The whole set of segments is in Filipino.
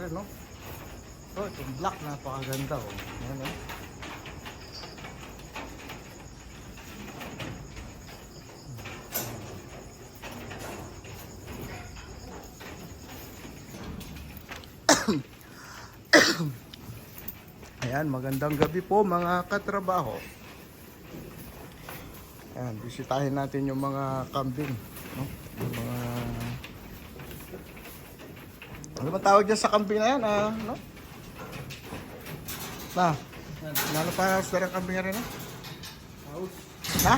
rin, no? Oh, itong black, napakaganda, oh. Ayan, oh. Ayan, magandang gabi po mga katrabaho. Ayan, bisitahin natin yung mga kambing. No? Yung mga... Ano ba tawag dyan sa kambing na yan? Ah, no? Na, lalo pa sa ng kambing na rin, ah? House. Ha?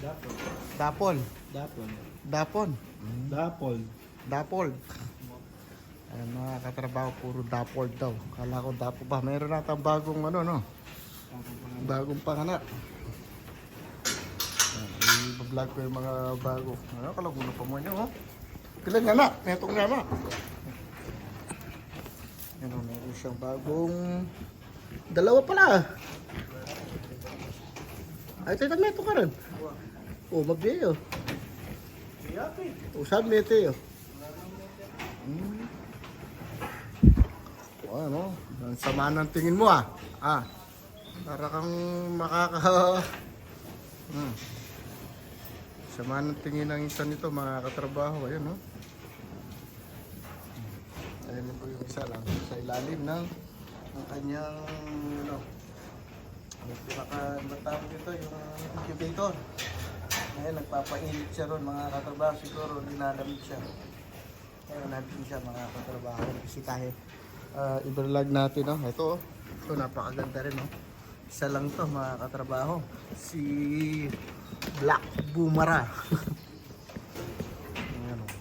Dapol. Dapol. Dapol. Dapon. Dapol. Dapol. Ayan, mga katrabaho, puro dapol daw. Kala ko dapo ba? Meron natang bagong ano, no? Bagong panganak. I-vlog ko yung mga bago. Ano, kalagulo pa mo niyo, oh. Kailan nga na? Netong nga na. Ano, meron siyang bagong... Dalawa pala. Ay, tita, meto ka rin. Oh, magbiyo. Oh, sabi ni Teo. Hmm. Oh, ano? Ang sama ng tingin mo ah. Ah. Para kang makaka... Hmm. Sama ng tingin ng isa nito mga katrabaho. Ayan, no? Ayan po yung isa lang sa ilalim ng ng kanyang ano, yung pinaka matawag ito yung incubator. Ngayon nagpapainit siya ron mga katrabaho siguro nilalamig siya. Kaya natin siya mga katrabaho bisitahin. Uh, ibalag natin no. Ito oh. Ito napakaganda rin no. Isa lang to mga katrabaho. Si Black Boomara. Ayan oh.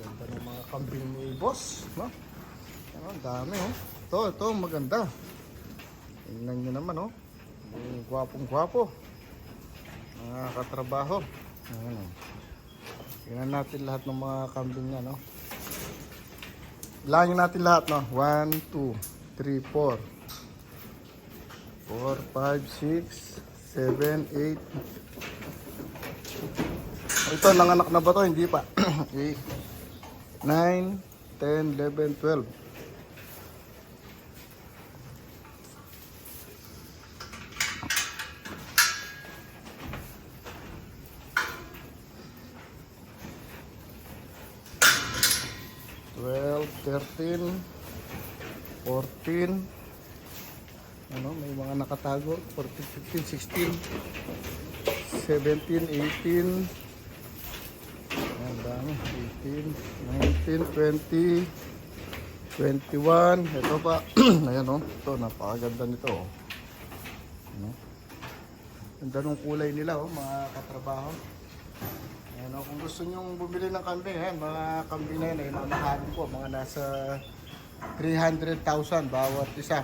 Ganda ng mga kambing ni boss, no? Ano, ang dami, oh. Ito, ito, maganda. Tingnan nyo naman, oh. Ang gwapong gwapo. Mga katrabaho. Ayan, oh. Tingnan natin lahat ng mga kambing niya, no? Bilangin natin lahat, no? 1, 2, 3, 4. 4, 5, 6, 7, 8, ito, nanganak na ba to? Hindi pa. 8, 9, 10, 11, 12. Twelve, thirteen, fourteen, ano, may mga nakatago, 14, 15, 16, 17, 18, Ayan, dami. 18, 19, 20, 21. Ito pa. Ayan. Oh. Ito, napakaganda nito. Oh. Ano? Ganda kulay nila o, mga katrabaho. Ayan o, kung gusto nyong bumili ng kambing, ayan, mga kambing na yan, ay mamahalin po. Mga nasa 300,000 bawat isa.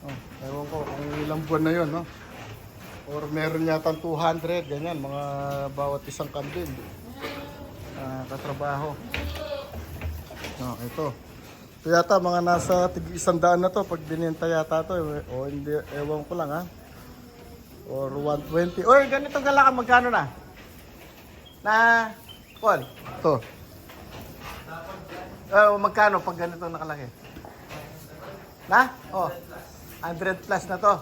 Oh, ewan ko kung ilang buwan na yun, no? Or meron yata 200, ganyan, mga bawat isang kambing ah, katrabaho. No, ito. Ito yata mga nasa tig isang daan na to pag binenta yata to. eh. O hindi, ewan ko lang ha. Or 120. Or ganitong kalaka magkano na? Na, Paul, to. Oh, magkano pag ganito nakalaki? Na? Oh, 100 plus na to.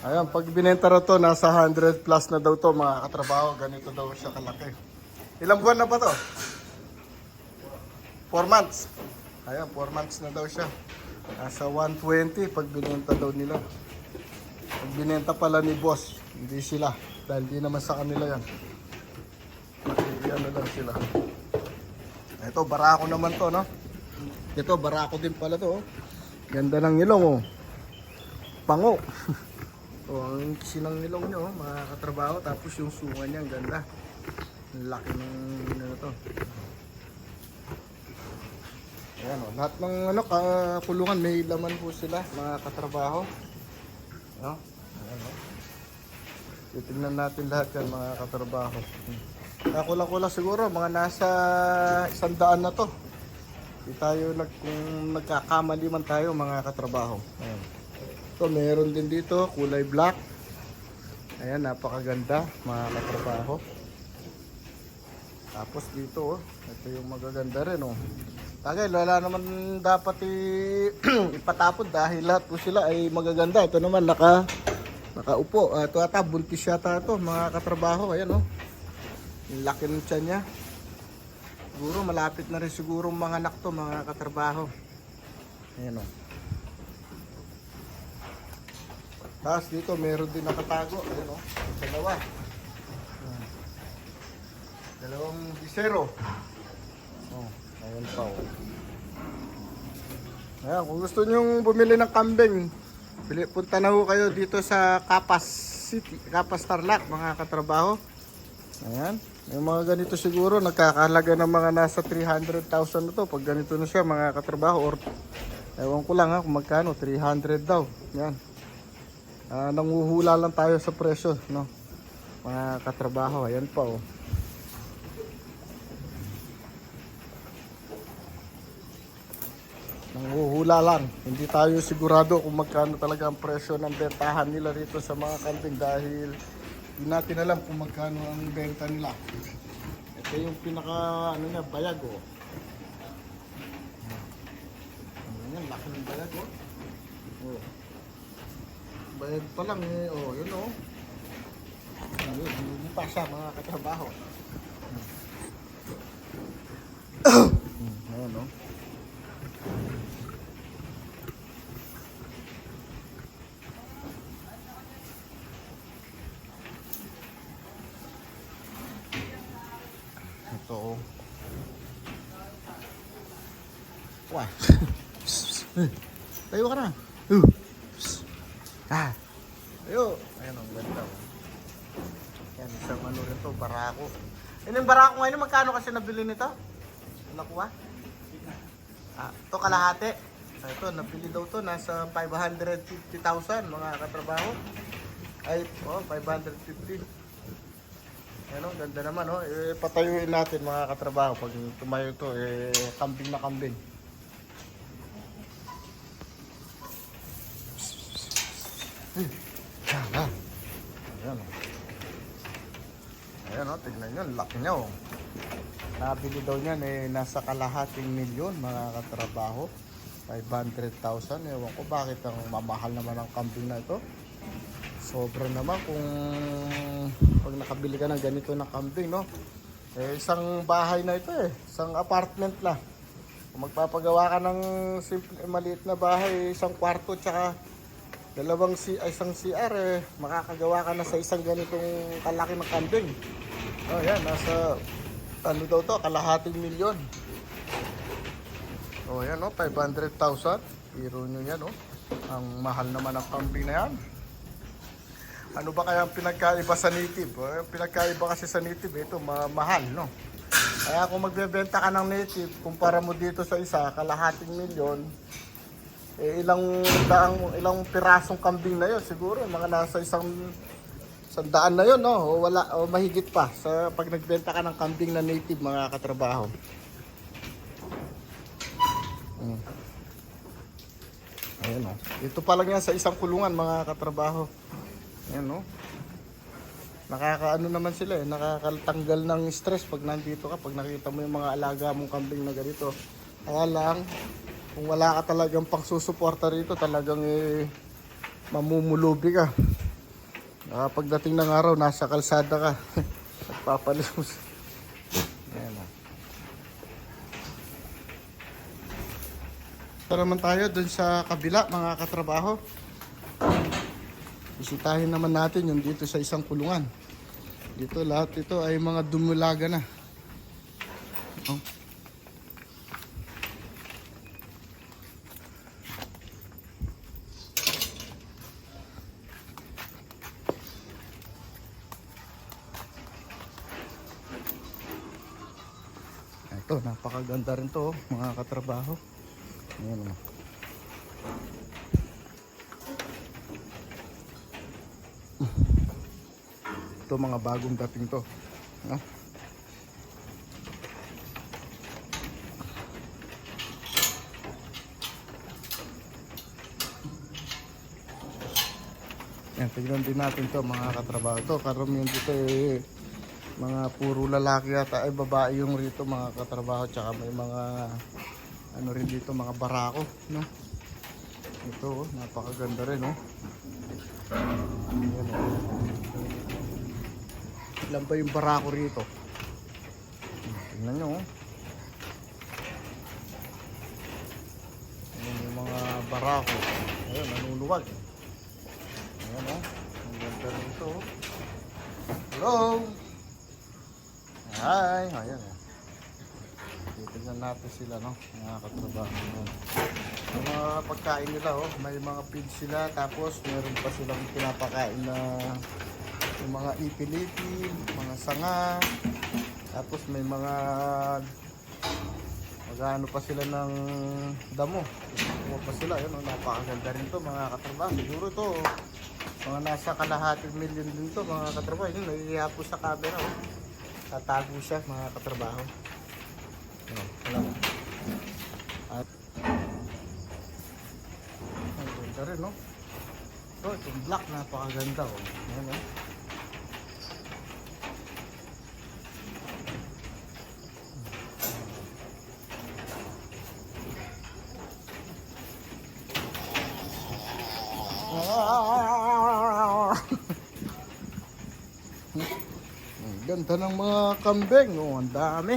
Ayan, pag binenta na to, nasa 100 plus na daw to mga katrabaho. Ganito daw siya kalaki. Ilang buwan na ba to? 4 months. Ayan, 4 months na daw siya. Nasa 120 pag binenta daw nila. Pag binenta pala ni boss, hindi sila. Dahil di naman sa kanila yan. Ano lang sila. Ito, barako naman to, no? Ito, barako din pala to. oh. Ganda ng ilong, oh. Pango. oh, ang sinang ilong nyo, oh, mga katrabaho. Tapos yung sunga niya, ang ganda. Laki ng ano to. Ayan o, lahat ng ano, kapulungan may laman po sila, mga katrabaho. No? Ayan o. Titignan natin lahat yan, mga katrabaho. Kakula-kula siguro, mga nasa isang daan na to. Di tayo nag, kung nagkakamali man tayo, mga katrabaho. Ayan. Ito, meron din dito, kulay black. Ayan, napakaganda, mga katrabaho. Tapos dito, oh, ito yung magaganda rin, oh. Tagay, wala naman dapat i- ipatapon dahil lahat po sila ay magaganda. Ito naman, naka, nakaupo. Uh, ito ata, buntis yata ito, mga katrabaho. Ayan, oh. Yung laki ng tiyan niya. Siguro, malapit na rin siguro mga anak to, mga katrabaho. Ayan, oh. Tapos dito, meron din nakatago. Ayan, oh. Dalawa. Ayan. Dalawang bisero. Oh, ayun pa oh. Ayan, kung gusto nyong bumili ng kambing, punta na ho kayo dito sa Kapas City, Kapas Tarlac, mga katrabaho. Ayan, yung mga ganito siguro, nagkakahalaga ng mga nasa 300,000 na to. Pag ganito na siya, mga katrabaho, or ewan ko lang ha, kung magkano, 300 daw. Yan. Ah, nanguhula lang tayo sa presyo, no? Mga katrabaho, ayan pa oh. Nanguhula lang. Hindi tayo sigurado kung magkano talaga ang presyo ng bentahan nila rito sa mga kambing dahil hindi natin alam kung magkano ang benta nila. Ito yung pinaka ano niya, bayag oh. Ano yan, laki ng bayag oh. oh. Bayag pa lang eh, oh, yun oh. Ayun, hindi pa siya mga katrabaho. Hmm, Ayun oh. Ito. oh. Wah. Tayo ka na. Uh. Ah. Tayo. Ayan ang ganda. oh. Yan, isang ano rin to, barako. Yan yung barako ngayon, magkano kasi nabili nito? Nakuha? Ah, ito kalahati. Ah, ito, nabili daw to, nasa 550,000 mga katrabaho. Ay, oh, 550. Ano, ganda naman, oh. Eh, patayuin natin mga katrabaho pag tumayo to, eh, kambing na kambing. Yan. Ayan, oh. Ayan, oh, tignan nyo, laki niya, oh. Nabili daw niyan, eh, nasa kalahating milyon, mga katrabaho. 500,000, ewan ko bakit ang mamahal naman ang kambing na ito. Sobra naman kung pag nakabili ka ng ganito na kambing, no? Eh, isang bahay na ito eh. Isang apartment na. Kung magpapagawa ka ng simple, maliit na bahay, isang kwarto tsaka dalawang si isang CR eh, makakagawa ka na sa isang ganitong kalaki ng kambing. Oh, yan, nasa ano daw to, kalahating milyon. Oh, yan oh, 500,000. Biro nyo yan oh. Ang mahal naman ng kambing na yan. Ano ba kaya ang pinagkaiba sa native? Eh, Ang pinagkaiba kasi sa native, ito, ma- mahal, no? Kaya kung magbebenta ka ng native, kumpara mo dito sa isa, kalahating milyon, eh, ilang daang, ilang pirasong kambing na yon siguro, mga nasa isang sandaan na yon no? O wala, o mahigit pa sa pag nagbenta ka ng kambing na native, mga katrabaho. Mm. Ayan o. Ito pa lang yan sa isang kulungan, mga katrabaho. Ayan o. Nakakaano naman sila eh, nakakatanggal ng stress pag nandito ka, pag nakita mo yung mga alaga mong kambing na ganito. Kaya lang, kung wala ka talagang pangsusuporta rito, talagang eh, mamumulubi ka. Ah, pagdating ng araw, nasa kalsada ka. Nagpapalimos. Ayan. Ito naman tayo dun sa kabila, mga katrabaho. Bisitahin naman natin yung dito sa isang kulungan. Dito lahat ito ay mga dumulaga na. Oh. Ito, napakaganda rin to, oh, mga katrabaho. Ayan oh. o. Ito mga bagong dating to. No? Yan, tignan din natin to mga katrabaho to. Karamihan dito eh, Mga puro lalaki yata ay babae yung rito mga katrabaho tsaka may mga ano rin dito mga barako, no? Ito, oh, napakaganda rin, oh. Ayan, oh. Ilan ba yung barako rito? Tingnan nyo, oh. Yung mga barako. Ayan, nanuluwag. Ayan, oh. Ang ganda rito, oh. Hello! Hi! Ayan, oh. Titignan natin sila, no? Mga katrabaho. no? Yung mga pagkain nila, oh. May mga feed sila. Tapos, meron pa silang pinapakain na yung mga ipilipi, mga sanga. Tapos, may mga Magano pa sila ng damo. Kuha pa sila. Yun, oh, napakaganda rin to mga katrabaho. Siguro to, mga nasa kalahating million din to mga katrabaho. Yun, nahihiya po sa camera. Oh. Tatago siya mga katrabaho. Ano, wala mo. At, ang ganda rin, no? Ito, itong black, napakaganda. Oh. Ayan, oh. Ang ganda ng mga kambing, oh, ang dami.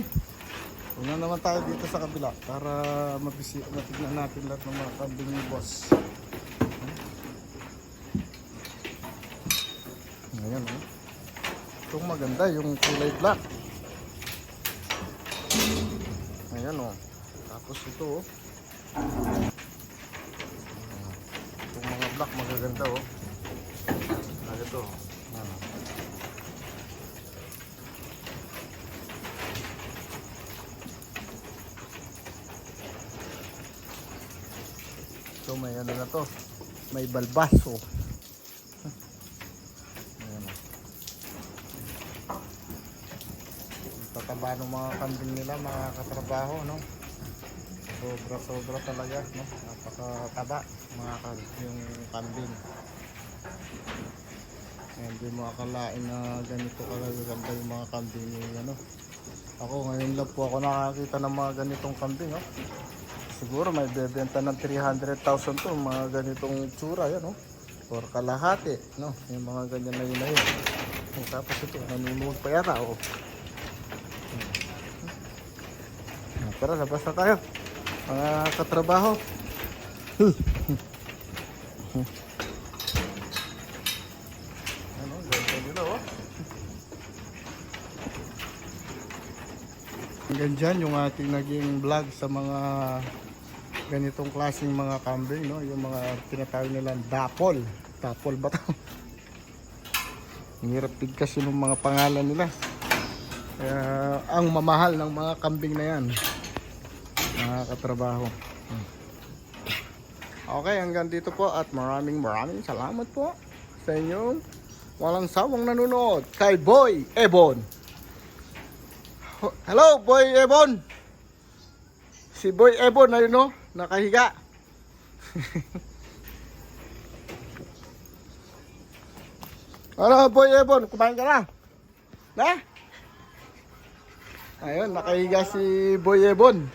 Una naman tayo dito sa kabila para mabisi matignan natin lahat ng mga kambing ni boss. Ayan, oh. Itong maganda, yung kulay black. Ayan, oh. Tapos ito, oh. Itong mga black magaganda, oh. Ah, ito. Ano. So may ano na to. May balbaso. Ayan. Tataba ng mga kambing nila, mga katrabaho, no? Sobra sobra talaga, no? Napakataba mga ka- yung. Eh, Hindi mo akalain na ganito kalaganda yung mga kambing ni ano. Ako ngayon lang po ako nakakita ng mga ganitong kambing, oh. Siguro may bebenta ng 300,000 to, mga ganitong tsura yan, oh. Or kalahati, no? Yung mga ganyan na yun na yun. Oh, tapos ito, nanunuwag pa yata, oh. Ah, Tara, labas na tayo. Mga katrabaho. ano, ganda nila, oh. Hanggang dyan yung ating naging vlog sa mga ganitong klaseng mga kambing, no? Yung mga tinatawag nilang dapol. Dapol ba to? Ang hirap bigkas yung mga pangalan nila. Kaya ang mamahal ng mga kambing na yan. Mga katrabaho. Okay, hanggang dito po at maraming maraming salamat po sa inyong walang sawang nanonood kay Boy Ebon. Hello, Boy Ebon. Si Boy Ebon, ayun no, nakahiga. ano, Boy Ebon, kumain ka na? Na? Ayun, nakahiga si Boy Ebon.